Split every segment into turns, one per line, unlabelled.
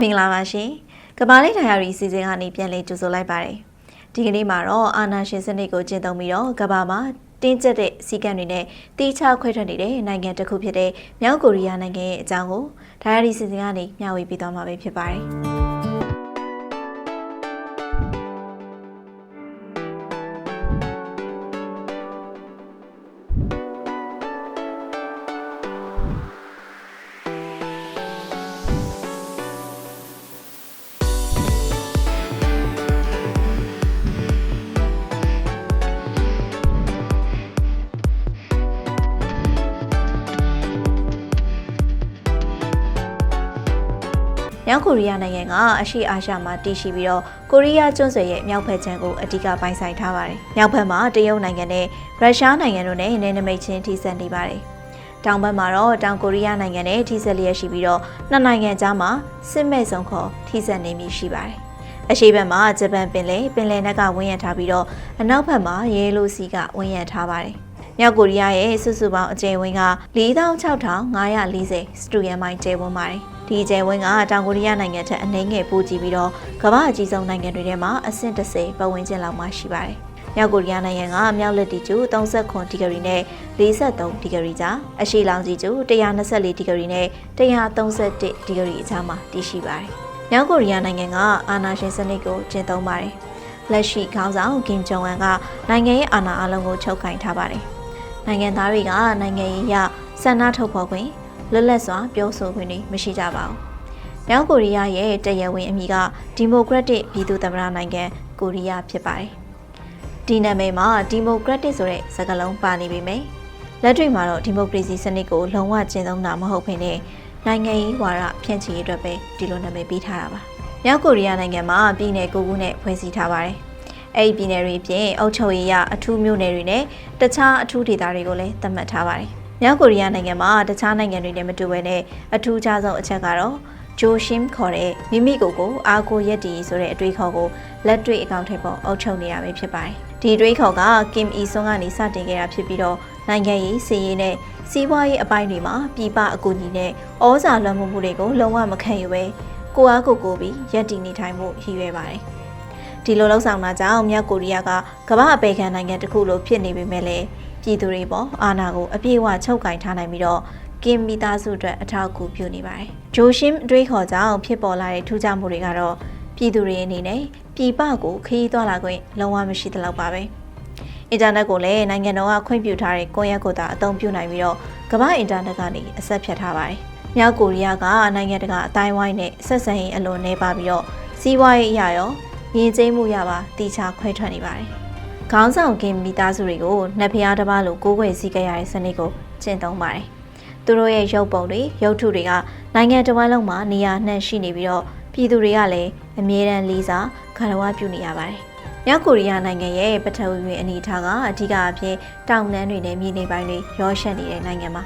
မင်္ဂလာပါရှင်ကဘာလေးထိုင်ရရီစီစဉ်ကနေပြန်လည်ကြိုဆိုလိုက်ပါတယ်ဒီကနေ့မှာတော့အာနာရှင်စနစ်ကိုကျင့်သုံးပြီးတော့ကဘာမှာတင်းကျပ်တဲ့စီကံတွေနဲ့တီးခြားခွဲထွက်နေတဲ့နိုင်ငံတစ်ခုဖြစ်တဲ့မြောက်ကိုရီးယားနိုင်ငံရဲ့အကြောင်းကိုဒါရီစီစဉ်ကနေမျှဝေပေးသွားမှာပဲဖြစ်ပါတယ် မြောက်ကိုရီးယားနိုင်ငံကအရှေ့အာရှမှာတည်ရှိပြီးတော့ကိုရီးယားကျွန်းဆွယ်ရဲ့မြောက်ဘက်ခြမ်းကိုအဓိကပိုင်ဆိုင်ထားပါတယ်။မြောက်ဘက်မှာတရုတ်နိုင်ငံနဲ့ရုရှားနိုင်ငံတို့နဲ့နယ်နိမိတ်ချင်းထိစပ်နေပါတယ်။တောင်ဘက်မှာတော့တောင်ကိုရီးယားနိုင်ငံနဲ့ထိစပ်လျက်ရှိပြီးတော့နှစ်နိုင်ငံကြားမှာစစ်မဲ့ဆုံးခေါ်ထိစပ်နေမည်ရှိပါတယ်။အရှေ့ဘက်မှာဂျပန်ပင်လယ်ပင်လယ်နက်ကဝန်းရံထားပြီးတော့အနောက်ဘက်မှာရေလိုစီကဝန်းရံထားပါတယ်။မြောက်ကိုရီးယားရဲ့စုစုပေါင်းအကျယ်ဝန်းက46,540စတူယန်မိုင်ကျယ်ဝန်းပါတယ်။ ဒီကျယ်ဝန်းကတောင်ကိုရီးယားနိုင်ငံထက်အနည်းငယ်ပိုကြီးပြီးတော့ကမ္ဘာအကြီးဆုံးနိုင်ငံတွေထဲမှာအဆင့်30ပတ်ဝန်းကျင်လောက်မှရှိပါတယ်။မြောက်ကိုရီးယားနိုင်ငံကမြောက်လက်တီကျူ39ဒီဂရီနဲ့43ဒီဂရီကြားအရှေ့လောင်ကြီးကျူ124ဒီဂရီနဲ့131ဒီဂရီအကြားမှာတည်ရှိပါတယ်။မြောက်ကိုရီးယားနိုင်ငံကအာဏာရှင်စနစ်ကိုကျင့်သုံးပါတယ်။လက်ရှိခေါင်းဆောင်ကင်ဂျုံအန်ကနိုင်ငံရဲ့အာဏာအလုံးကိုချုပ်ကင်ထားပါတယ်။နိုင်ငံသားတွေကနိုင်ငံရေးအရဆန္ဒထုတ်ဖော်ခွင့် လွတ်လပ်စွာပြောဆိုခွင့်တွေမရှိကြပါဘူး။မြောက်ကိုရီးယားရဲ့တရားဝင်အမည်ကဒီမိုကရက်တစ်ပြည်သူ့သမ္မတနိုင်ငံကိုရီးယားဖြစ်ပါတယ်။ဒီနာမည်မှာဒီမိုကရက်တစ်ဆိုတဲ့စကားလုံးပါနေပေမယ့်လက်တွေ့မှာတော့ဒီမိုကရေစီစနစ်ကိုလုံးဝကျင့်သုံးတာမဟုတ်ဘဲနဲ့နိုင်ငံရေးဝါဒဖြန့်ချီရေးအတွက်ပဲဒီလိုနာမည်ပေးထားတာပါ။မြောက်ကိုရီးယားနိုင်ငံမှာပြည်내ကိုကူးနဲ့ဖွဲ့စည်းထားပါတယ်။အဲ့ဒီပြည်နယ်တွေပြင်အုပ်ချုပ်ရေးရအထူးမြို့နယ်တွေနဲ့တခြားအထူးဒေသတွေကိုလည်းသတ်မှတ်ထားပါတယ်။ မြောက်ကိုရီးယားနိုင်ငံမှာတခြားနိုင်ငံတွေနဲ့မတူဘဲနဲ့အထူးခြားဆုံးအချက်ကတော့ဂျိုရှင်းခေါ်တဲ့မိမိကိုယ်ကိုအာကိုရက်တီဆိုတဲ့အတွေးခေါ်ကိုလက်တွေ့အကောင့်ထဲပေါ်အုပ်ချုပ်နေတာပဲဖြစ်ပါတယ်။ဒီအတွေးခေါ်ကကင်အီဆွန်ကနေစတင်ခဲ့တာဖြစ်ပြီးတော့နိုင်ငံရေးစီးရေးနဲ့စီးပွားရေးအပိုင်းတွေမှာပြည်ပအကူအညီနဲ့ဩဇာလွှမ်းမိုးမှုတွေကိုလုံးဝမခံယူပဲကိုအားကိုကိုပြီးရက်တီနေထိုင်မှုရည်ရွယ်ပါတယ်။ဒီလိုလှုပ်ဆောင်တာကြောင့်မြောက်ကိုရီးယားကကမ္ဘာအပေခံနိုင်ငံတစ်ခုလိုဖြစ်နေပေမဲ့လည်း ပြည်သူတွေပေါ်အာဏာကိုအပြည့်အဝချုပ်ကင်ထားနိုင်ပြီးတော့ကင်မီသားစုအတွက်အထောက်အကူပြုနေပါတယ်။ဂျိုရှင်းအတွေးခေါ်ကြောင့်ဖြစ်ပေါ်လာတဲ့ထူးခြားမှုတွေကတော့ပြည်သူတွေအနေနဲ့ပြည်ပကိုခရီးသွားလာခွင့်လုံးဝမရှိသလောက်ပါပဲ။အင်တာနက်ကိုလည်းနိုင်ငံတော်ကခွင့်ပြုထားတဲ့ကွန်ရက်ကိုသာအသုံးပြုနိုင်ပြီးတော့ကမ္ဘာအင်တာနက်ကနေအဆက်ဖြတ်ထားပါတယ်။မြောက်ကိုရီးယားကနိုင်ငံတကာအတိုင်းဝိုင်းနဲ့ဆက်ဆံရေးအလွန်နှဲပါပြီးတော့စီးပွားရေးအရာရောရင်းကျင်းမှုရပါတီချာခွဲထွက်နေပါတယ်။ ခေါင်းဆောင်ကင်မိသားစုတွေကိုနှက်ဖျားတစ်ပါးလိုကိုးကွယ်စည်းကရတဲ့စနစ်ကိုကျင့်သုံးပါတယ်။သူတို့ရဲ့ရုပ်ပုံတွေရုပ်ထုတွေကနိုင်ငံတစ်ဝန်းလုံးမှာနေရာနှံ့ရှိနေပြီးတော့ပြည်သူတွေကလည်းအမြဲတမ်းလေးစားခါရဝပြုနေရပါတယ်။မြောက်ကိုရီးယားနိုင်ငံရဲ့ပထဝီဝင်အနေအထားကအဓိကအဖြစ်တောင်တန်းတွေနဲ့မြေနေပိုင်းတွေရောရှက်နေတဲ့နိုင်ငံမှာ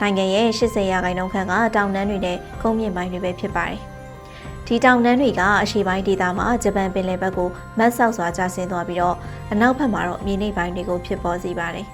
နိုင်ငံရဲ့80ရာခိုင်နှုန်းခန့်ကတောင်တန်းတွေနဲ့ကုန်းမြင့်ပိုင်းတွေပဲဖြစ်ပါတယ်။ ဒီတောင်တန်းတွေကအရှေ့ပိုင်းဒေသမှာဂျပန်ပင်လယ်ဘက်ကိုမတ်ဆောက်စွာကျဆင်းသွားပြီးတော့အနောက်ဘက်မှာတော့မြေနေပိုင်းတွေကိုဖြစ်ပေါ်စေပါတယ်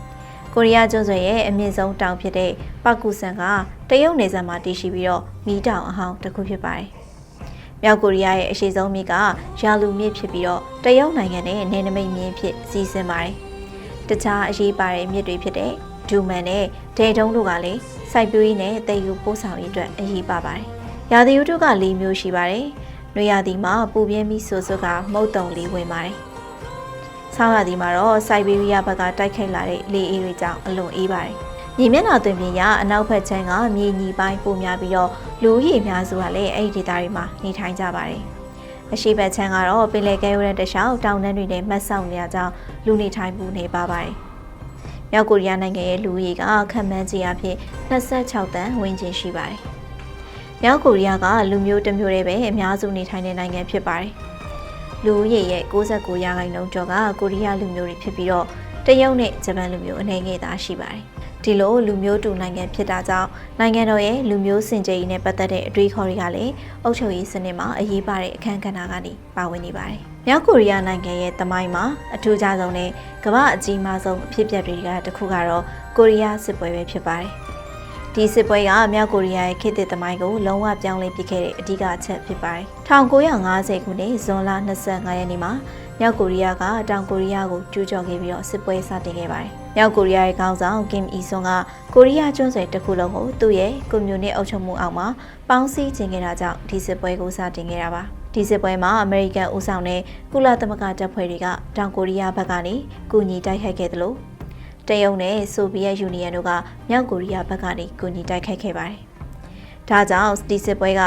။ကိုရီးယားကျွန်းဆွယ်ရဲ့အမြင့်ဆုံးတောင်ဖြစ်တဲ့ပကူဆန်ကတရုတ်နယ်စပ်မှာတည်ရှိပြီးတော့မီးတောင်အဟောင်းတစ်ခုဖြစ်ပါတယ်။မြောက်ကိုရီးယားရဲ့အရှိဆုံးမြစ်ကယာလူမြစ်ဖြစ်ပြီးတော့တရုတ်နိုင်ငံနဲ့နယ်နိမိတ်မြစ်ဖြစ်စီးဆင်းပါတယ်။တခြားအရေးပါတဲ့မြစ်တွေဖြစ်တဲ့ဒူမန်နဲ့ဒေတုံးတို့ကလည်းစိုက်ပျိုးရေးနဲ့တည်ယူပို့ဆောင်ရေးအတွက်အရေးပါပါတယ်။ ရာသီဥတုက၄မျိုးရှိပါတယ်။နွေရာသီမှာပူပြင်းပြီးဆိုးဆိုးကမုတ်တုံလေးဝင်ပါတယ်။ဆောင်းရာသီမှာတော့စိုက်ဘေးရီးယားဘက်ကတိုက်ခိုက်လာတဲ့လေအေးတွေကြောင့်အလွန်အေးပါတယ်။မြေမျက်နှာသွင်ပြင်ရအနောက်ဘက်ခြမ်းကမြေညီပိုင်းပိုများပြီးတော့လူဦးရေများစုကလည်းအဲ့ဒီဒေသတွေမှာနေထိုင်ကြပါတယ်။အရှိဘက်ခြမ်းကတော့ပင်လယ်ကဲရိုးတဲ့တခြားတောင်တန်းတွေနဲ့မတ်ဆောက်နေရကြောင်းလူနေထိုင်မှုနေပါပါတယ်။မြောက်ကိုရီးယားနိုင်ငံရဲ့လူဦးရေကခန့်မှန်းကြီးအဖြစ်26တန်းဝန်းကျင်ရှိပါတယ်။ မြောက်ကိုရီးယားကလူမျိုးတစ်မျိုးတည်းပဲအများစုနေထိုင်တဲ့နိုင်ငံဖြစ်ပါတယ်။လူဦးရေရဲ့69ရာခိုင်နှုန်းကျော်ကကိုရီးယားလူမျိုးတွေဖြစ်ပြီးတော့တရုတ်နဲ့ဂျပန်လူမျိုးအနေငယ်သားရှိပါတယ်။ဒီလိုလူမျိုးတူနိုင်ငံဖြစ်တာကြောင့်နိုင်ငံတော်ရဲ့လူမျိုးစင်ကြယ်ရေးနဲ့ပတ်သက်တဲ့အတွေးခေါ်တွေကလည်းအုပ်ချုပ်ရေးစနစ်မှာအရေးပါတဲ့အခန်းကဏ္ဍကနေပါဝင်နေပါတယ်။မြောက်ကိုရီးယားနိုင်ငံရဲ့တမိုင်းမှာအထူးခြားဆုံးနဲ့ကမ္ဘာအကြီးမားဆုံးအဖြစ်အပျက်တွေကတစ်ခုကတော့ကိုရီးယားစစ်ပွဲပဲဖြစ်ပါတယ်။ ဒီဒီစစ်ပွဲကမြောက်ကိုရီးယားရဲ့ခေတ်သစ်သမိုင်းကိုလုံးဝပြောင်းလဲပစ်ခဲ့တဲ့အဓိကအချက်ဖြစ်ပါတယ်။1950ခုနှစ်ဇွန်လ25ရက်နေ့မှာမြောက်ကိုရီးယားကတောင်ကိုရီးယားကိုကျူးကျော်ခဲ့ပြီးတော့စစ်ပွဲစတင်ခဲ့ပါတယ်။မြောက်ကိုရီးယားရဲ့ခေါင်းဆောင်ကင်အီဆွန်ကကိုရီးယားကျွန်းဆွယ်တစ်ခုလုံးကိုသူ့ရဲ့ကွန်မြူနစ်အုပ်ချုပ်မှုအောက်မှာပေါင်းစည်းခြင်းခဲ့တာကြောင့်ဒီစစ်ပွဲကိုစတင်ခဲ့တာပါ။ဒီစစ်ပွဲမှာအမေရိကန်ဦးဆောင်တဲ့ကုလသမဂ္ဂတပ်ဖွဲ့တွေကတောင်ကိုရီးယားဘက်ကနေကူညီတိုက်ခိုက်ခဲ့တယ်လို့ တရုတ်နဲ့ဆိုဗီယက်ယူနီယံတို့ကမြောက်ကိုရီးယားဘက်ကနေကူညီတိုက်ခိုက်ခဲ့ပါတယ်။ဒါကြောင့်ဒီစစ်ပွဲက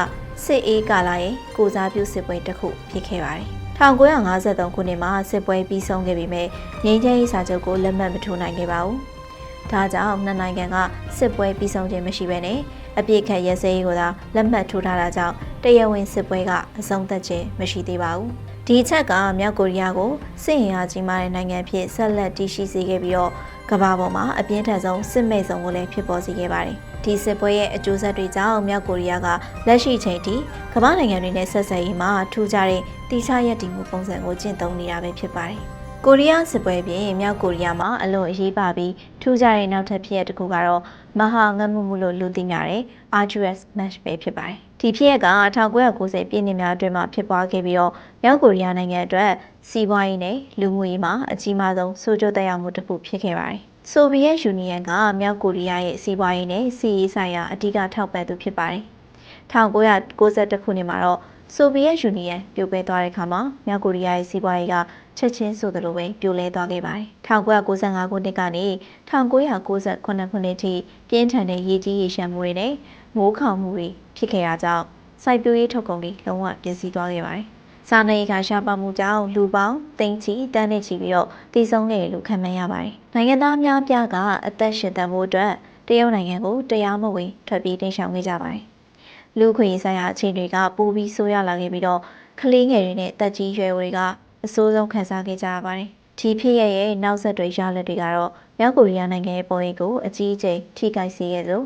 စစ်အေးကာလရဲ့ကိုစားပြုစစ်ပွဲတစ်ခုဖြစ်ခဲ့ပါတယ်။1953ခုနှစ်မှာစစ်ပွဲပြီးဆုံးခဲ့ပေမဲ့ငြိမ်းချမ်းရေးစာချုပ်ကိုလက်မှတ်မထိုးနိုင်ခဲ့ပါဘူး။ဒါကြောင့်နှစ်နိုင်ငံကစစ်ပွဲပြီးဆုံးခြင်းမရှိဘဲနဲ့အပြစ်ခတ်ရဲစဲရေးကိုသာလက်မှတ်ထိုးထားတာကြောင့်တရားဝင်စစ်ပွဲကအဆုံးသတ်ခြင်းမရှိသေးပါဘူး။ ဒီအချက်ကမြောက်ကိုရီးယားကိုစစ်ရင်အားကြီးမားတဲ့နိုင်ငံဖြစ်ဆက်လက်တည်ရှိစေခဲ့ပြီးတော့ကမ္ဘာပေါ်မှာအပြင်းထန်ဆုံးစစ်မဲ့ဆုံးကိုလည်းဖြစ်ပေါ်စေခဲ့ပါတယ်။ဒီစစ်ပွဲရဲ့အကျိုးဆက်တွေကြောင့်မြောက်ကိုရီးယားကလက်ရှိချိန်ထိကမ္ဘာနိုင်ငံတွေနဲ့ဆက်ဆံရေးမှာထူးခြားတဲ့တိကျရည်တည်မှုပုံစံကိုကျင့်သုံးနေတာပဲဖြစ်ပါတယ်။ကိုရီးယားစစ်ပွဲပြင်မြောက်ကိုရီးယားမှာအလွန်အရေးပါပြီးထူးခြားတဲ့နောက်ထပ်ဖြစ်ရပ်တစ်ခုကတော့မဟာငတ်မှုမှုလို့လူသိများတဲ့ Arduous Smash ပဲဖြစ်ပါတယ်။ ဒီဖြစ်ရပ်က1990ပြည့်နှစ်များအတွင်းမှာဖြစ်ပွားခဲ့ပြီးတော့မြောက်ကိုရီးယားနိုင်ငံအတွက်စီးပွားရေးနဲ့လူမှုရေးမှာအကြီးမားဆုံးဆိုးကျိုးသက်ရောက်မှုတစ်ခုဖြစ်ခဲ့ပါတယ်။ဆိုဗီယက်ယူနီယံကမြောက်ကိုရီးယားရဲ့စီးပွားရေးနဲ့စီးရေးဆိုင်ရာအဓိကထောက်ပံ့သူဖြစ်ပါတယ်။1992ခုနှစ်မှာတော့ဆိုဗီယက်ယူနီယံပြိုကွဲသွားတဲ့အခါမှာမြောက်ကိုရီးယားရဲ့စီးပွားရေးက ချက်ချင်းဆိုသလိုပဲပြိုလဲသွားခဲ့ပါတယ်။1995ခုနှစ်ကနေ1998ခုနှစ်ထိပြင်းထန်တဲ့ရေကြီးရေရှမ်းမှုတွေနဲ့မိုးခေါင်မှုတွေဖြစ်ခဲ့တာကြောင့်စိုက်ပျိုးရေးထုတ်ကုန်တွေလုံးဝပျက်စီးသွားခဲ့ပါတယ်။စားနေခါရှားပါမှုကြောင့်လူပေါင်းတိမ်ချီတန်းနေချီပြီးတော့တည်ဆုံးခဲ့တယ်လို့ခန့်မှန်းရပါတယ်။နိုင်ငံသားများပြားကအသက်ရှင်သန်ဖို့အတွက်တရုတ်နိုင်ငံကိုတရားမဝင်ထွက်ပြေးတိမ်းရှောင်ခဲ့ကြပါတယ်။လူခွေဆိုင်ရာအခြေတွေကပိုပြီးဆိုးရလာခဲ့ပြီးတော့ကလေးငယ်တွေနဲ့တက်ကြီးရွယ်တွေက အဆိုးဆုံးခံစားခဲ့ကြရပါတယ်။ဒီဖြစ်ရရဲ့နောက်ဆက်တွဲရလဒ်တွေကတော့မြောက်ကိုရီးယားနိုင်ငံရဲ့ပုံရိပ်ကိုအကြီးအကျယ်ထိခိုက်စေခဲ့သလို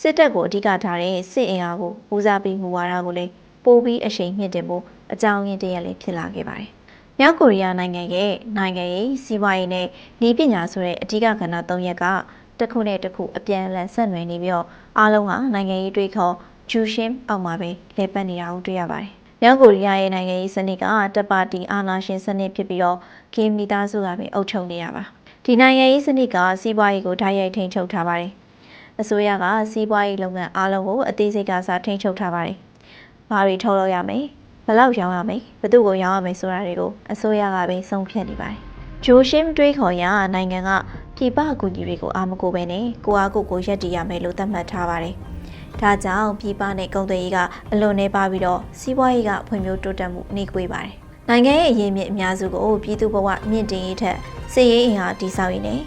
စစ်တပ်ကိုအဓိကထားတဲ့စစ်အင်အားကိုဦးစားပေးမှုဝါဒကိုလည်းပိုပြီးအရှိန်မြင့်တင်ဖို့အကြောင်းရင်းတရက်လည်းဖြစ်လာခဲ့ပါတယ်။မြောက်ကိုရီးယားနိုင်ငံရဲ့နိုင်ငံရေးစီးပွားရေးနဲ့ဤပညာဆိုတဲ့အဓိကကဏ္ဍ၃ရက်ကတစ်ခုနဲ့တစ်ခုအပြန်အလှန်ဆက်နွယ်နေပြီးတော့အားလုံးကနိုင်ငံရေးတွေးခေါ်ဂျူရှင်းအောက်မှာပဲလဲပတ်နေတာကိုတွေ့ရပါတယ်။ မြောက်ကိုရီးယားရဲ့နိုင်ငံရေးစနစ်ကတပ်ပါတီအာဏာရှင်စနစ်ဖြစ်ပြီးတော့ကင်းမီသားစုကပဲအုပ်ချုပ်နေတာပါ။ဒီနိုင်ငံရေးစနစ်ကစီးပွားရေးကိုဓာတ်ရိုက်ထိန်းချုပ်ထားပါတယ်အစိုးရကစီးပွားရေးလုပ်ငန်းအားလုံးကိုအသေးစိတ်ကစားထိန်းချုပ်ထားပါတယ်။ဘာတွေထုတ်လုပ်ရမယ်။ဘယ်လောက်ရောင်းရမယ်။ဘယ်သူ့ကိုရောင်းရမယ်ဆိုတာတွေကိုအစိုးရကပဲဆုံးဖြတ်နေပါတယ်။ဂျိုရှင်းတွေးခေါ်ရနိုင်ငံကပြည်ပအကူအညီတွေကိုအားမကိုပဲနဲ့ကိုအားကိုကိုရက်တည်ရမယ်လို့သတ်မှတ်ထားပါတယ်။ ဒါကြောင့်ပြည်ပနဲ့ကုန်သွယ်ရေးကအလွန်နေပါပြီးတော့စီးပွားရေးကဖွံ့ဖြိုးတိုးတက်မှုနှိကွေးပါတယ်။နိုင်ငံရဲ့အရေးမြစ်အများစုကိုပြည်သူ့ဘဝမြင့်တင်ရေးထက်စစ်ရေးအင်အားတည်ဆောက်ရေးနဲ့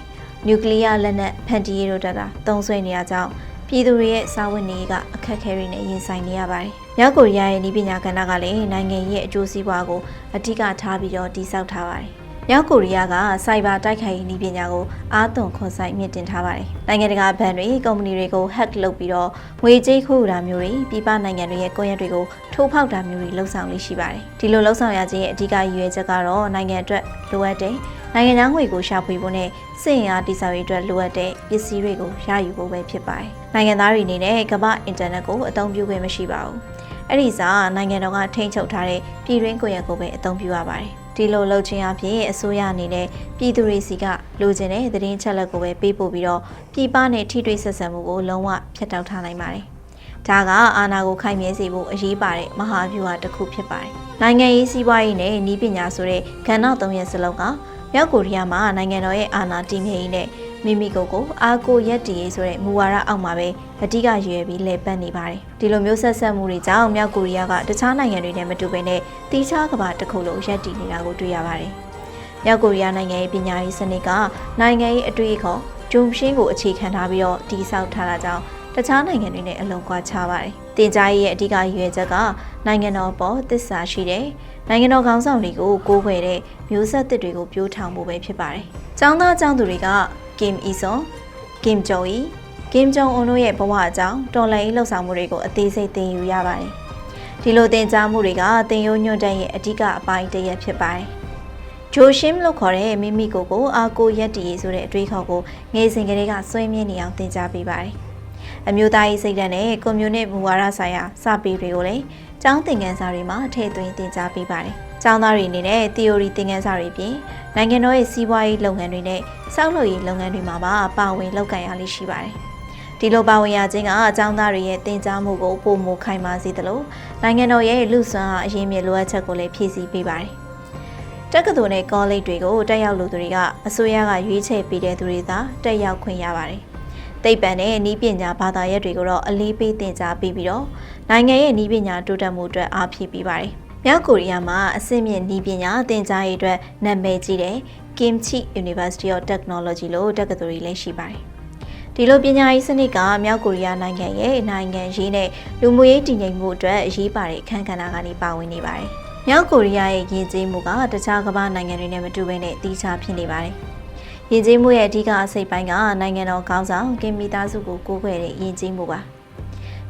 နျူကလ িয়ার လက်နက်ဖန်တီးရေးတို့တတာသုံးဆွဲနေရကြောင်းပြည်သူတွေရဲ့စာဝတ်နေရေးကအခက်အခဲတွေနဲ့ရင်ဆိုင်နေရပါတယ်။မြောက်ကိုရီးယားရဲ့နည်းပညာကဏ္ဍကလည်းနိုင်ငံရဲ့အကျိုးစီးပွားကိုအဓိကထားပြီးတော့တည်ဆောက်ထားပါတယ်။ မြောက်ကိုရီးယားကစိုက်ဘာတိုက်ခိုက်ရေးနည်းပညာကိုအားသွန်ခွန်ဆိုင်မြင့်တင်ထားပါတယ်။နိုင်ငံတကာဘဏ်တွေကုမ္ပဏီတွေကို hack လုပ်ပြီးတော့ငွေကြေးခိုးယူတာမျိုးတွေပြည်ပနိုင်ငံတွေရဲ့ကွန်ရက်တွေကိုထိုးဖောက်တာမျိုးတွေလှုံ့ဆော်လေးရှိပါတယ်။ဒီလိုလှုံ့ဆော်ရခြင်းရဲ့အဓိကရည်ရွယ်ချက်ကတော့နိုင်ငံအတွက်လိုအပ်တဲ့နိုင်ငံသားငွေကိုရှာဖွေဖို့နဲ့စစ်ရင်အားတိစောက်ရေးအတွက်လိုအပ်တဲ့ပစ္စည်းတွေကိုရယူဖို့ပဲဖြစ်ပါတယ်။နိုင်ငံသားတွေအနေနဲ့ကမ္ဘာအင်တာနက်ကိုအသုံးပြုခွင့်မရှိပါဘူး။အဲ့ဒီစားနိုင်ငံတော်ကထိန်းချုပ်ထားတဲ့ပြည်တွင်းကိုယ်ရကိုပဲအသုံးပြုရပါတယ်။ ဒီလိုလှုပ်ခြင်းအဖြစ်အစိုးရအနေနဲ့ပြည်သူတွေစီကလိုချင်တဲ့သတင်းချက်လက်ကိုပဲပေးပို့ပြီးတော့ပြည်ပနဲ့ထိတွေ့ဆက်ဆံမှုကိုလုံးဝဖျက်တောက်ထားနိုင်ပါတယ်။ဒါကအာဏာကိုခိုင်မြဲစေဖို့အရေးပါတဲ့မဟာဗျူဟာတစ်ခုဖြစ်ပါတယ်။နိုင်ငံရေးစီးပွားရေးနဲ့ဤပညာဆိုတဲ့ကဏ္ဍသုံးရပ်စလုံးကမြောက်ကိုရီးယားမှာနိုင်ငံတော်ရဲ့အာဏာတည်မြဲရေးနဲ့ မိမိကိုယ်ကိုအားကိုရက်တည်ရေးဆိုတဲ့မူဝါဒအောက်မှာပဲအဓိကရွေးပြီးလဲပတ်နေပါတယ်။ဒီလိုမျိုးဆက်ဆက်မှုတွေကြောင့်မြောက်ကိုရီးယားကတခြားနိုင်ငံတွေနဲ့မတူဘဲနဲ့တီးခြားကမ္ဘာတစ်ခုလုံးရက်တည်နေတာကိုတွေ့ရပါတယ်။မြောက်ကိုရီးယားနိုင်ငံရဲ့ပညာရေးစနစ်ကနိုင်ငံရေးအတွေ့အခေါ်ဂျုံရှင်းကိုအခြေခံထားပြီးတော့တည်ဆောက်ထားတာကြောင့်တခြားနိုင်ငံတွေနဲ့အလုံးကွာခြားပါတယ်။တင်ကြားရေးရဲ့အဓိကရည်ရွယ်ချက်ကနိုင်ငံတော်ပေါ်သစ္စာရှိတဲ့နိုင်ငံတော်ခေါင်းဆောင်တွေကိုကိုးကွယ်တဲ့မျိုးဆက်သစ်တွေကိုပြိုးထောင်ဖို့ပဲဖြစ်ပါတယ်။ကျောင်းသားကျောင်းသူတွေက ကင်အီဆွန်၊ကင်ဂျုံအီ၊ကင်ဂျုံအွန်တို့ရဲ့ဘဝအကြောင်းတော်လှန်ရေးလှုပ်ဆောင်မှုတွေကိုအသေးစိတ်သင်ယူရပါတယ်။ဒီလိုသင်ကြားမှုတွေကသင်ရိုးညွှန်တဲ့ရဲ့အဓိကအပိုင်းတစ်ရပ်ဖြစ်ပါတယ်။ဂျိုရှင်းလို့ခေါ်တဲ့မိမိကိုယ်ကိုအာကိုရက်တီဆိုတဲ့အတွေးခေါ်ကိုငယ်စဉ်ကလေးကစွဲမြဲနေအောင်သင်ကြားပေးပါတယ်။အမျိုးသားရေးစိတ်ဓာတ်နဲ့ကွန်မြူနစ်မူဝါဒဆိုင်ရာစာပေတွေကိုလည်းကျောင်းသင်ခန်းစာတွေမှာထည့်သွင်းသင်ကြားပေးပါတယ်။ ကျောင်းသားတွေအနေနဲ့ theory သင်ခန်းစာတွေပြင်နိုင်ငံတော်ရဲ့စီးပွားရေးလုပ်ငန်းတွေနဲ့စောက်လုပ်ရေးလုပ်ငန်းတွေမှာပါပါဝင်လုပ်ကိုင်ရလိမ့်ရှိပါတယ်။ဒီလိုပါဝင်ရခြင်းကအကြောင်းသားတွေရဲ့တင် जा မှုကိုပုံမခိုင်မာစေသလိုနိုင်ငံတော်ရဲ့လူစွမ်းအားအရေးမြစ်လိုအပ်ချက်ကိုလည်းဖြည့်ဆည်းပေးပါတယ်။တက္ကသိုလ်နဲ့ကောလိပ်တွေကိုတက်ရောက်လူသူတွေကအစိုးရကရွေးချယ်ပေးတဲ့သူတွေသာတက်ရောက်ခွင့်ရပါတယ်။သိပ္ပံနဲ့ဤပညာဘာသာရပ်တွေကိုတော့အလေးပေးသင်ကြားပေးပြီးတော့နိုင်ငံရဲ့ဤပညာတိုးတက်မှုအတွက်အားဖြည့်ပေးပါတယ်။ မြောက်ကိုရီးယားမှာအဆင့်မြင့်ဤပညာသင်ကြားရေးအတွက်နာမည်ကြီးတဲ့ Kimchi University of Technology လို့တက္ကသိုလ်ကြီးလည်းရှိပါတယ်။ဒီလိုပညာရေးစနစ်ကမြောက်ကိုရီးယားနိုင်ငံရဲ့နိုင်ငံရေးနဲ့လူမှုရေးတည်ငြိမ်မှုအတွက်အရေးပါတဲ့အခန်းကဏ္ဍကနေပါဝင်နေပါတယ်။မြောက်ကိုရီးယားရဲ့ယဉ်ကျေးမှုကတခြားကမ္ဘာနိုင်ငံတွေနဲ့မတူဘဲနဲ့တီးခြားဖြစ်နေပါတယ်။ယဉ်ကျေးမှုရဲ့အဓိကအစိတ်ပိုင်းကနိုင်ငံတော်ခေါင်းဆောင်ကင်မီသားစုကိုကိုးကွယ်တဲ့ယဉ်ကျေးမှုပါ။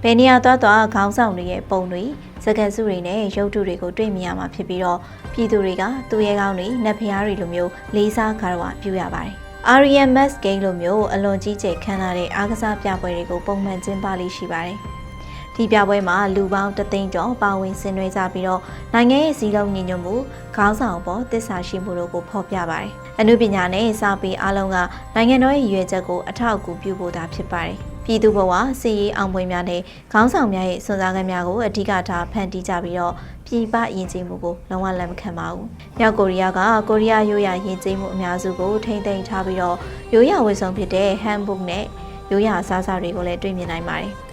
ဘယ်နေရာသွားသွားခေါင်းဆောင်တွေရဲ့ပုံတွေစကားစုတွေနဲ့ရုပ်တုတွေကိုတွေ့မြင်ရမှာဖြစ်ပြီးတော့ပြည်သူတွေကသူရဲကောင်းတွေနတ်ဖျားတွေလိုမျိုးလေးစားကြရဝပြုရပါတယ်။ RMS game လိုမျိုးအလွန်ကြီးကျယ်ခမ်းနားတဲ့အားကစားပြပွဲတွေကိုပုံမှန်ကျင်းပလေးရှိပါတယ်။ ဒီပြပွဲမှာလူပေါင်းတသိန်းကျော်ပါဝင်ဆင်နွှဲကြပြီးတော့နိုင်ငံရဲ့စီးလုံးညီညွတ်မှုခေါင်းဆောင်ပေါ်တစ္ဆာရှိမှုတို့ကိုဖော်ပြပါတယ်။အမှုပညာနဲ့စာပေအားလုံးကနိုင်ငံတော်ရဲ့ရည်ရွယ်ချက်ကိုအထောက်အကူပြုဖို့သာဖြစ်ပါတယ်။ပြည်သူဘဝစီရေးအောင်ပွဲများနဲ့ခေါင်းဆောင်များရဲ့စွမ်းစားကမ်းများကိုအဓိကထားဖန်တီးကြပြီးတော့ပြည်ပယဉ်ကျေးမှုကိုလုံးဝလက်မခံပါဘူး။မြောက်ကိုရီးယားကကိုရီးယားရိုးရာယဉ်ကျေးမှုအများစုကိုထိမ့်သိမ်းထားပြီးတော့ရိုးရာဝတ်စုံဖြစ်တဲ့ handbook နဲ့ရိုးရာအစားအစာတွေကိုလည်းတွေ့မြင်နိုင်ပါတယ်။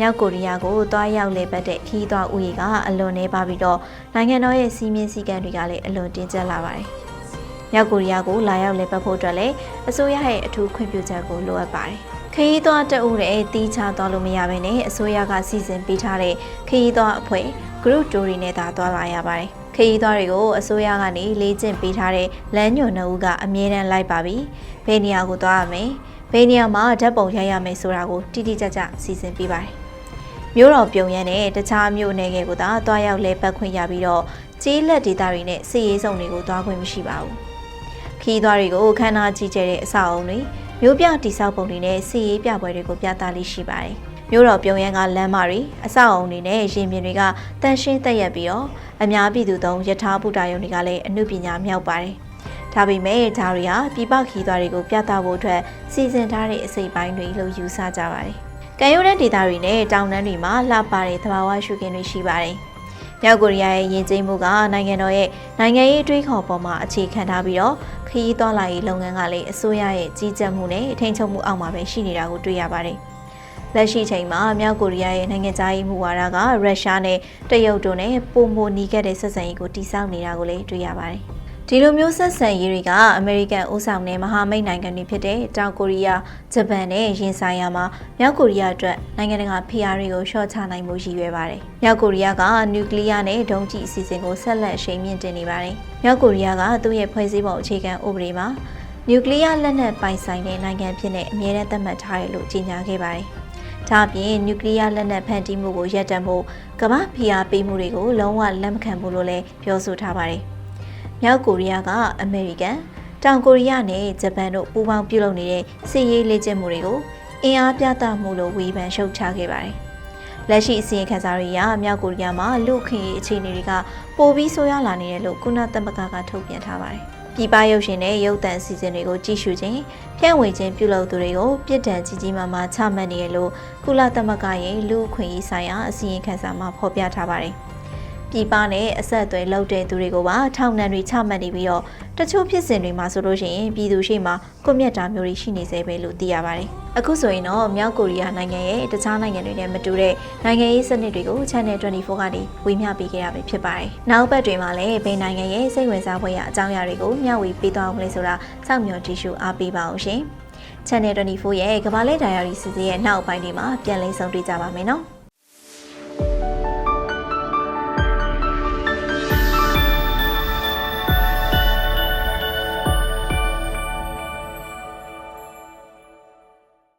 မြောက်ကိုရီးယားကိုတွားရောက်လေပတ်တဲ့ခီးသွွားဥယျာဉ်ကအလွန်နေပါပြီးတော့နိုင်ငံတော်ရဲ့စီးမင်းစည်းကမ်းတွေကလည်းအလွန်တင်းကျပ်လာပါတယ်။မြောက်ကိုရီးယားကိုလာရောက်လေပတ်ဖို့အတွက်လည်းအစိုးရရဲ့အထူးခွင့်ပြုချက်ကိုလိုအပ်ပါတယ်။ခရီးသွားတအုပ်တဲ့တီးခြားသွားလို့မရဘဲနဲ့အစိုးရကစီစဉ်ပေးထားတဲ့ခရီးသွားအဖွဲ့ group tour တွေနဲ့သာသွားလာရပါတယ်။ခရီးသွားတွေကိုအစိုးရကနေလေ့ကျင့်ပေးထားတဲ့လမ်းညွှန်နှုတ်ကအမြဲတမ်းလိုက်ပါပြီ။ဘယ်နေရာကိုသွားရမလဲ။ဘယ်နေရာမှာဓာတ်ပုံရိုက်ရမယ်ဆိုတာကိုတိတိကျကျစီစဉ်ပေးပါတယ်။ မြို့တော်ပြုံရမ်းနဲ့တခြားမြို့နယ်တွေကိုသာသွားရောက်လဲပတ်ခွင့်ရပြီးတော့ကြီးလက်ဒေသတွေနဲ့စီရေးစုံတွေကိုသွားခွင့်မရှိပါဘူး။ခီးသွားတွေကိုခန္ဓာကြီးကျဲတဲ့အဆောက်အုံတွေမြို့ပြတိဆောက်ပုံတွေနဲ့စီရေးပြပွဲတွေကိုပြသလိရှိပါတယ်။မြို့တော်ပြုံရန်ကလမ်းမတွေအဆောက်အုံတွေနဲ့ရင်ပြင်တွေကတန်ရှင်းသက်ရက်ပြီးတော့အများပြည်သူသုံးယထာဘုဒ္ဓယုံတွေကလည်းအမှုပညာမြောက်ပါတယ်။ဒါပေမဲ့ဒါတွေဟာပြပခီးသွားတွေကိုပြသဖို့အတွက်စီစဉ်ထားတဲ့အစိပ်ပိုင်းတွေလို့ယူဆကြပါတယ်။ ကံရိုးတဲ့ဒေသတွေနဲ့တောင်တန်းတွေမှာလှပတဲ့သဘာဝရှုခင်းတွေရှိပါတယ်။မြောက်ကိုရီးယားရဲ့ယဉ်ကျေးမှုကနိုင်ငံတော်ရဲ့နိုင်ငံရေးအတွေးခေါ်ပေါ်မှာအခြေခံထားပြီးတော့ခရီးသွားလာရေးလုပ်ငန်းကလည်းအစိုးရရဲ့ကြီးကြပ်မှုနဲ့ထိန်းချုပ်မှုအောက်မှာပဲရှိနေတာကိုတွေ့ရပါတယ်။လက်ရှိချိန်မှာမြောက်ကိုရီးယားရဲ့နိုင်ငံသားရေးမူဝါဒကရုရှားနဲ့တရုတ်တို့နဲ့ပုံမနီးခဲ့တဲ့ဆက်ဆံရေးကိုတိစောက်နေတာကိုလည်းတွေ့ရပါတယ်။ ဒီလိုမျိုးဆက်ဆံရေးတွေကအမေရိကန်ဥဆောင်တဲ့မဟာမိတ်နိုင်ငံတွေဖြစ်တဲ့တောင်ကိုရီးယားဂျပန်နဲ့ရင်ဆိုင်ရာမှာမြောက်ကိုရီးယားအတွက်နိုင်ငံတကာဖိအားတွေကိုလျှော့ချနိုင်မှုရည်ရွယ်ပါတယ်။မြောက်ကိုရီးယားကနျူကလ িয়ার နဲ့ဒုံးကျည်အစီအစဉ်ကိုဆက်လက်ရှိန်မြင့်တင်နေပါတယ်။မြောက်ကိုရီးယားကသူ့ရဲ့ဖွဲ့စည်းပုံအခြေခံဥပဒေမှာနျူကလ িয়ার လက်နက်ပိုင်ဆိုင်တဲ့နိုင်ငံဖြစ်တဲ့အမြဲတမ်းသတ်မှတ်ထားတယ်လို့ကြေညာခဲ့ပါတယ်။ဒါအပြင်နျူကလ িয়ার လက်နက်ဖန်တီးမှုကိုရပ်တန့်ဖို့ကမ္ဘာဖိအားပေးမှုတွေကိုလုံးဝလက်မခံဘူးလို့လည်းပြောဆိုထားပါတယ်။ မြောက်ကိုရီးယားကအမေရိကန်တောင်ကိုရီးယားနဲ့ဂျပန်တို့ပူးပေါင်းပြုလုပ်နေတဲ့စစ်ရေးလေ့ကျင့်မှုတွေကိုအင်အားပြသမှုလို့ဝေဖန်ရှုတ်ချခဲ့ပါတယ်။လက်ရှိအစီရင်ခံစာတွေအရမြောက်ကိုရီးယားမှာလူ့ခင်အခြေအနေတွေကပိုပြီးဆိုးရွားလာနေတယ်လို့ကုလသမဂ္ဂကထုတ်ပြန်ထားပါတယ်။ပြည်ပရုပ်ရှင်နဲ့ရုပ်သံအစီအစဉ်တွေကိုကြည့်ရှုခြင်းဖြန့်ဝေခြင်းပြုလုပ်သူတွေကိုပြစ်ဒဏ်ကြီးကြီးမားမားချမှတ်နေတယ်လို့ကုလသမဂ္ဂရဲ့လူ့အခွင့်အရေးဆိုင်ရာအစီရင်ခံစာမှာဖော်ပြထားပါတယ်။ ပြည်ပနဲ့အဆက်အသွယ်လုပ်တဲ့သူတွေကိုပါထောင်နှံတွေချမှတ်နေပြီးတော့တချို့ဖြစ်စဉ်တွေမှာဆိုလို့ရှိရင်ပြည်သူရှိမှကွန်မြတ်တာမျိုးတွေရှိနေသေးပဲလို့သိရပါတယ်။အခုဆိုရင်တော့မြောက်ကိုရီးယားနိုင်ငံရဲ့တခြားနိုင်ငံတွေနဲ့မတူတဲ့နိုင်ငံရေးစနစ်တွေကို Channel 24ကနေဝေမျှပေးခဲ့ရပြီဖြစ်ပါတယ်။နောက်ပတ်တွေမှာလည်းဘယ်နိုင်ငံရဲ့စိတ်ဝင်စားဖွယ်ရာအကြောင်းအရာတွေကိုမျှဝေပေးသွားအောင်လဲဆိုတာစောင့်မျှော်ကြည့်ရှုအားပေးပါအောင်ရှင်။ Channel 24ရဲ့ကမ္ဘာလဲဒါယာရီစီစဉ်ရဲ့နောက်ပိုင်းတွေမှာပြန်လည်ဆုံတွေ့ကြပါမယ်နော်။